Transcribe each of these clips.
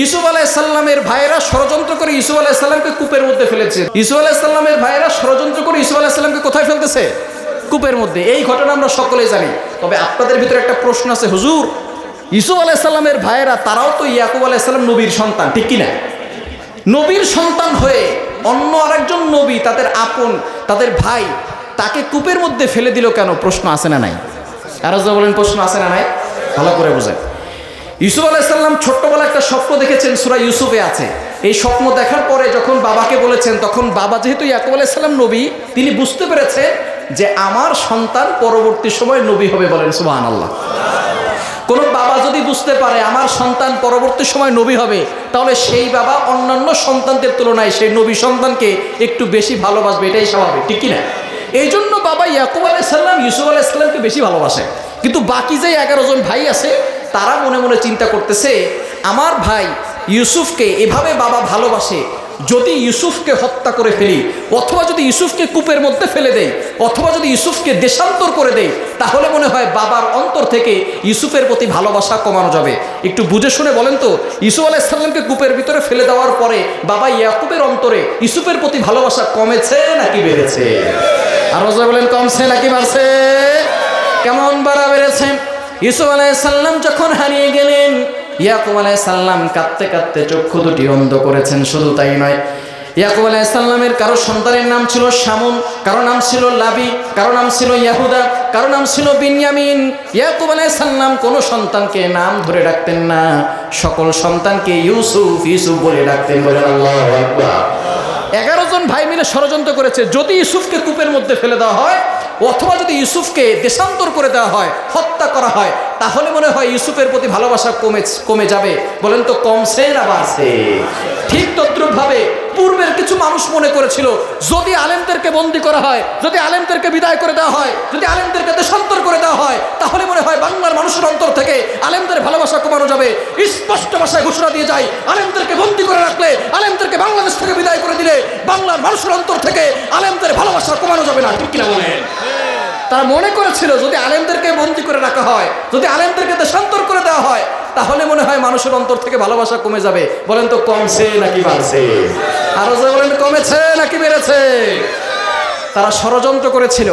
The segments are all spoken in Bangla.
ইসুফ আলাইসাল্লামের ভাইয়েরা ষড়যন্ত্র করে ইসুফ আলাইসাল্লামকে কূপের মধ্যে ফেলেছে। ইসুফ আলাইসাল্লামের ভাইয়েরা ষড়যন্ত্র করে ইসুফ আলাইসাল্লামকে কোথায় ফেলতেছে? কূপের মধ্যে। এই ঘটনা আমরা সকলেই জানি। তবে আপনাদের ভিতরে একটা প্রশ্ন আছে, হুজুর ইসুফ আলাইসাল্লামের ভাইয়েরা, তারাও তো ইয়াকুব আলাইসাল্লাম নবীর সন্তান, ঠিক কিনা? নবীর সন্তান হয়ে অন্য আরেকজন নবী, তাদের আপন, তাদের ভাই, তাকে কূপের মধ্যে ফেলে দিল কেন? প্রশ্ন আসে না নাই? আরও বলেন, প্রশ্ন আছে না নাই? ভালো করে বোঝেন। ইউসুফ আলাইসাল্লাম ছোট্টবেলা একটা স্বপ্ন দেখেছেন, সুরা ইউসুফে আছে। এই স্বপ্ন দেখার পরে যখন বাবাকে বলেছেন, তখন বাবা যেহেতু ইয়াকুব আলাইসাল্লাম নবী, তিনি বুঝতে পেরেছে যে আমার সন্তান পরবর্তী সময় নবী হবে বলেন সুবাহ আল্লাহ কোনো বাবা যদি বুঝতে পারে আমার সন্তান পরবর্তী সময় নবী হবে, তাহলে সেই বাবা অন্যান্য সন্তানদের তুলনায় সেই নবী সন্তানকে একটু বেশি ভালোবাসবে, এটাই স্বাভাবিক, ঠিক কিনা? এই জন্য বাবা ইয়াকুব আলাইসাল্লাম ইউসুফ আলাইসাল্লামকে বেশি ভালোবাসে। কিন্তু বাকি যে এগারো জন ভাই আছে তারা মনে মনে চিন্তা করতেছে, আমার ভাই ইউসুফকে এভাবে বাবা ভালোবাসে, যদি ইউসুফকে হত্যা করে ফেলি, অথবা যদি ইউসুফকে কূপের মধ্যে ফেলে দেয় অথবা যদি ইউসুফকে দেশান্তর করে দেয় তাহলে মনে হয় বাবার অন্তর থেকে ইউসুফের প্রতি ভালোবাসা কমানো যাবে। একটু বুঝে শুনে বলেন তো, ইউসুফ আলাইসাল্লামকে কূপের ভিতরে ফেলে দেওয়ার পরে বাবা ইয়াকুবের অন্তরে ইউসুফের প্রতি ভালোবাসা কমেছে নাকি বেড়েছে? আর রোজা বলেন, কমছে নাকি বাড়ছে? কেমন বাড়া বেড়েছে? ইউসুফ আলাইসাল্লাম যখন হারিয়ে গেলেন, ইয়াকুব আলাইসাল্লাম কাঁদতে কাঁদতে চক্ষু দুটি অন্ধ করেছেন, শুধু তাই নয়। ইয়াকুব আলাইসাল্লামের কারও সন্তানের নাম ছিল শামুন, কারও নাম ছিল লাবি, কারও নাম ছিল ইয়াহুদা, কারও নাম ছিল বিনয়ামিন। ইয়াকুব আলাইসাল্লাম কোনো সন্তানকে নাম ধরে ডাকতেন না, সকল সন্তানকে ইউসুফ ইউসুফ বলে ডাকতেন আল্লাহ এগারো জন ভাই মিলে ষড়যন্ত্র করেছে, যদি ইউসুফকে কূপের মধ্যে ফেলে দেওয়া হয় অথবা যদি ইউসুফকে দেশান্তর করে দেওয়া হয়, হত্যা করা হয়, তাহলে মনে হয় ইউসুফের প্রতি ভালোবাসা কমে কমে যাবে। বলেন তো, কমছে না বাড়ছে? ঠিক তদ্রুপভাবে পূর্বের কিছু মানুষ মনে করেছিল, যদি আলেমদেরকে বন্দি করা হয়, যদি আলেমদেরকে বিদায় করে দেওয়া হয়, যদি আলেমদেরকে দেশান্তর করে দেওয়া হয়, তাহলে মনে হয় বাংলার মানুষের অন্তর থেকে আলেমদের ভালোবাসা কমানো যাবে। স্পষ্ট ভাষায় ঘোষণা দিয়ে যায়, আলেমদেরকে বন্দি করে রাখলে আলেমদেরকে বাংলাদেশ থেকে বিদায় করে দিলে বাংলার মানুষের অন্তর থেকে আলেমদের ভালোবাসা কমানো যাবে না ঠিক কিনা বলেন? তারা মনে করেছিল যদি আলেমদেরকে বন্দি করে রাখা হয় যদি আলেমদেরকে দেশান্তর করে দেওয়া হয় তাহলে মনে হয় মানুষের অন্তর থেকে ভালোবাসা কমে যাবে। বলেন তো কমছে নাকি বাড়ছে? আরও যে বলেন কমেছে নাকি বেড়েছে? তারা ষড়যন্ত্র করেছিল।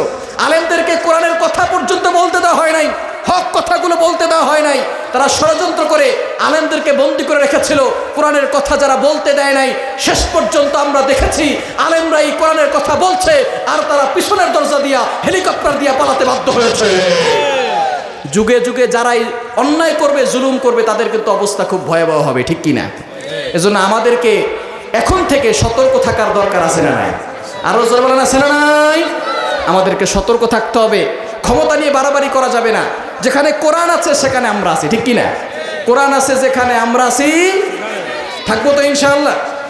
আলেমদেরকে কোরআনের কথা পর্যন্ত বলতে দেওয়া হয় নাই হক কথাগুলো বলতে দেওয়া হয় নাই। তারা ষড়যন্ত্র করে আলেমদেরকে বন্দি করে রেখেছিল। কোরআনের কথা যারা বলতে দেয় নাই, শেষ পর্যন্ত আমরা দেখেছি আলেমরা এই কোরআনের কথা বলছে আর তারা পিছনের দরজা দিয়া, হেলিকপ্টার দিয়া পালাতে বাধ্য হয়েছে। যুগে যুগে যারাই অন্যায় করবে, জুলুম করবে, তাদের কিন্তু অবস্থা খুব ভয়াবহ হবে, ঠিক কি না এজন্য আমাদেরকে এখন থেকে সতর্ক থাকার দরকার আছে না নাই? আরও জোর বলেন, আছে না নাই? আমাদেরকে সতর্ক থাকতে হবে। ক্ষমতা নিয়ে বাড়াবাড়ি করা যাবে না। যেখানে কোরআন আছে, সেখানে আমরা আছি। ঠিক কিনা? কোরআন আছে, যেখানে আমরা আছি। থাকব তো ইনশাআল্লাহ।